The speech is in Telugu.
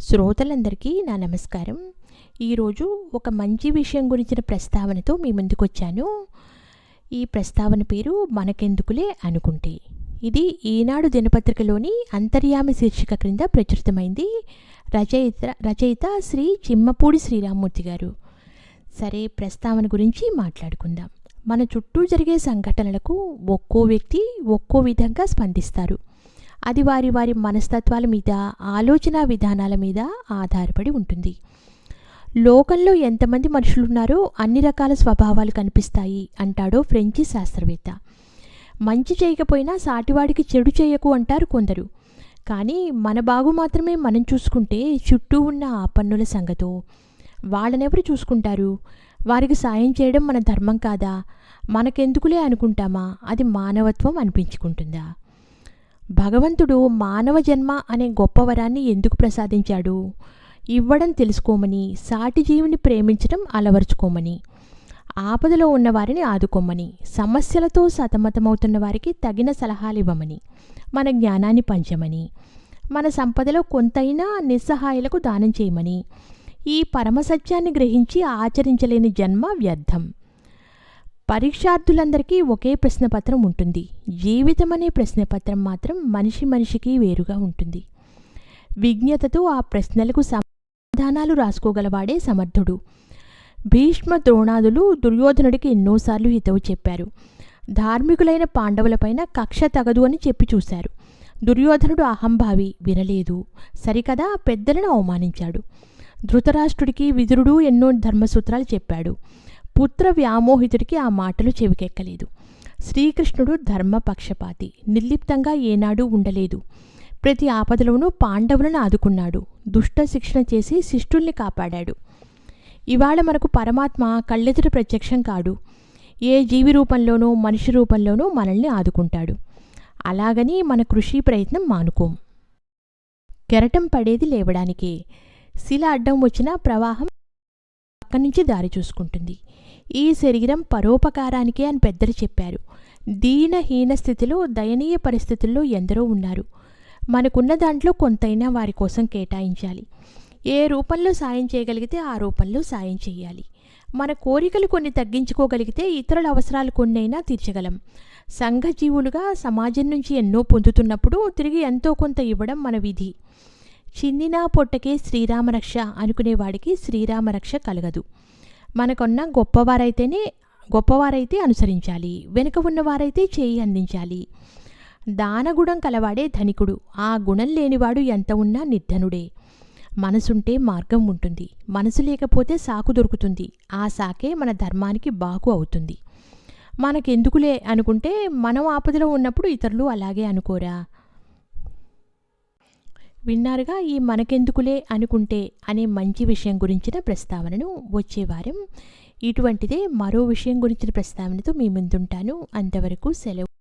శ్రోతలందరికీ నా నమస్కారం. ఈరోజు ఒక మంచి విషయం గురించిన ప్రస్తావనతో మీ ముందుకు వచ్చాను ఈ ప్రస్తావన పేరు మనకెందుకులే అనుకుంటే. ఇది ఈనాడు దినపత్రికలోని అంతర్యామి శీర్షిక క్రింద ప్రచురితమైంది రచయిత రచయిత శ్రీ చిమ్మపూడి శ్రీరామ్మూర్తి గారు. సరే ప్రస్తావన గురించి మాట్లాడుకుందాం. మన చుట్టూ జరిగే సంఘటనలకు ఒక్కో వ్యక్తి ఒక్కో విధంగా స్పందిస్తారు. అది వారి వారి మనస్తత్వాల మీద ఆలోచన విధానాల మీద ఆధారపడి ఉంటుంది. లోకంలో ఎంతమంది మనుషులున్నారో అన్ని రకాల స్వభావాలు కనిపిస్తాయి అంటాడో ఫ్రెంచి శాస్త్రవేత్త. మంచి చేయకపోయినా సాటివాడికి చెడు చేయకు అంటారు కొందరు. కానీ మన బాగు మాత్రమే మనం చూసుకుంటే చుట్టూ ఉన్న ఆపన్నుల సంగతో వాళ్ళనెవరు చూసుకుంటారు? వారికి సాయం చేయడం మన ధర్మం కాదా? మనకెందుకులే అనుకుంటామా? అది మానవత్వం అనిపించుకుంటుందా? భగవంతుడు మానవ జన్మ అనే గొప్ప వరాన్ని ఎందుకు ప్రసాదించాడు? ఇవ్వడం తెలుసుకోమని సాటి జీవిని ప్రేమించడం అలవరుచుకోమని ఆపదలో ఉన్న వారిని ఆదుకోమని సమస్యలతో సతమతమవుతున్న వారికి తగిన సలహాలు ఇవ్వమని మన జ్ఞానాన్ని పంచమని మన సంపదలో కొంతైనా నిస్సహాయులకు దానం చేయమని ఈ పరమసత్యాన్ని గ్రహించి ఆచరించలేని జన్మ వ్యర్థం. పరీక్షార్థులందరికీ ఒకే ప్రశ్నపత్రం ఉంటుంది. జీవితం అనే ప్రశ్నపత్రం మాత్రం మనిషి మనిషికి వేరుగా ఉంటుంది. విజ్ఞతతో ఆ ప్రశ్నలకు సమాధానాలు రాసుకోగలవాడే సమర్థుడు. భీష్మ ద్రోణాదులు దుర్యోధనుడికి ఎన్నోసార్లు హితవు చెప్పారు. ధార్మికులైన పాండవులపైన కక్ష తగదు అని చెప్పి చూశారు. దుర్యోధనుడు అహంభావి వినలేదు. సరికదా పెద్దలను అవమానించాడు. ధృతరాష్ట్రుడికి విదురుడు ఎన్నో ధర్మసూత్రాలు చెప్పాడు. పుత్ర వ్యామోహితుడికి ఆ మాటలు చెవికెక్కలేదు. శ్రీకృష్ణుడు ధర్మపక్షపాతి. నిర్లిప్తంగా ఏనాడూ ఉండలేదు. ప్రతి ఆపదలోనూ పాండవులను ఆదుకున్నాడు. దుష్ట శిక్షణ చేసి శిష్టుల్ని కాపాడాడు. ఇవాళ మనకు పరమాత్మ కళ్ళెదుట ప్రత్యక్షం కాడు. ఏ జీవి రూపంలోనూ మనిషి రూపంలోనూ మనల్ని ఆదుకుంటాడు. అలాగని మన కృషి ప్రయత్నం మానుకోం. కెరటం పడేది లేవడానికే. శిల అడ్డం వచ్చిన ప్రవాహం పక్క నుంచి దారి చూసుకుంటుంది. ఈ శరీరం పరోపకారానికే అని పెద్దలు చెప్పారు. దీనహీన స్థితిలో దయనీయ పరిస్థితుల్లో ఎందరో ఉన్నారు. మనకున్న దాంట్లో కొంతైనా వారి కోసం కేటాయించాలి. ఏ రూపంలో సాయం చేయగలిగితే ఆ రూపంలో సాయం చేయాలి. మన కోరికలు కొన్ని తగ్గించుకోగలిగితే ఇతరుల అవసరాలు కొన్నైనా తీర్చగలం. సంఘజీవులుగా సమాజం నుంచి ఎన్నో పొందుతున్నప్పుడు తిరిగి ఎంతో కొంత ఇవ్వడం మన విధి. చిందినా పొట్టకే శ్రీరామరక్ష అనుకునేవాడికి శ్రీరామరక్ష కలగదు. మనకున్న గొప్పవారైతేనే గొప్పవారైతే అనుసరించాలి. వెనుక ఉన్నవారైతే చేయి అందించాలి. దానగుణం కలవాడే ధనికుడు ఆ గుణం లేనివాడు ఎంత ఉన్నా నిర్ధనుడే. మనసుంటే మార్గం ఉంటుంది. మనసు లేకపోతే సాకు దొరుకుతుంది. ఆ సాకే మన ధర్మానికి బాగు అవుతుంది. మనకెందుకులే అనుకుంటే మనం ఆపదలో ఉన్నప్పుడు ఇతరులు అలాగే అనుకోరా? విన్నారుగా ఈ మనకెందుకులే అనుకుంటే అనే మంచి విషయం గురించిన ప్రస్తావనను వచ్చే వారం ఇటువంటిదే మరో విషయం గురించిన ప్రస్తావనతో మీ ముందుంటాను. అంతవరకు సెలవు.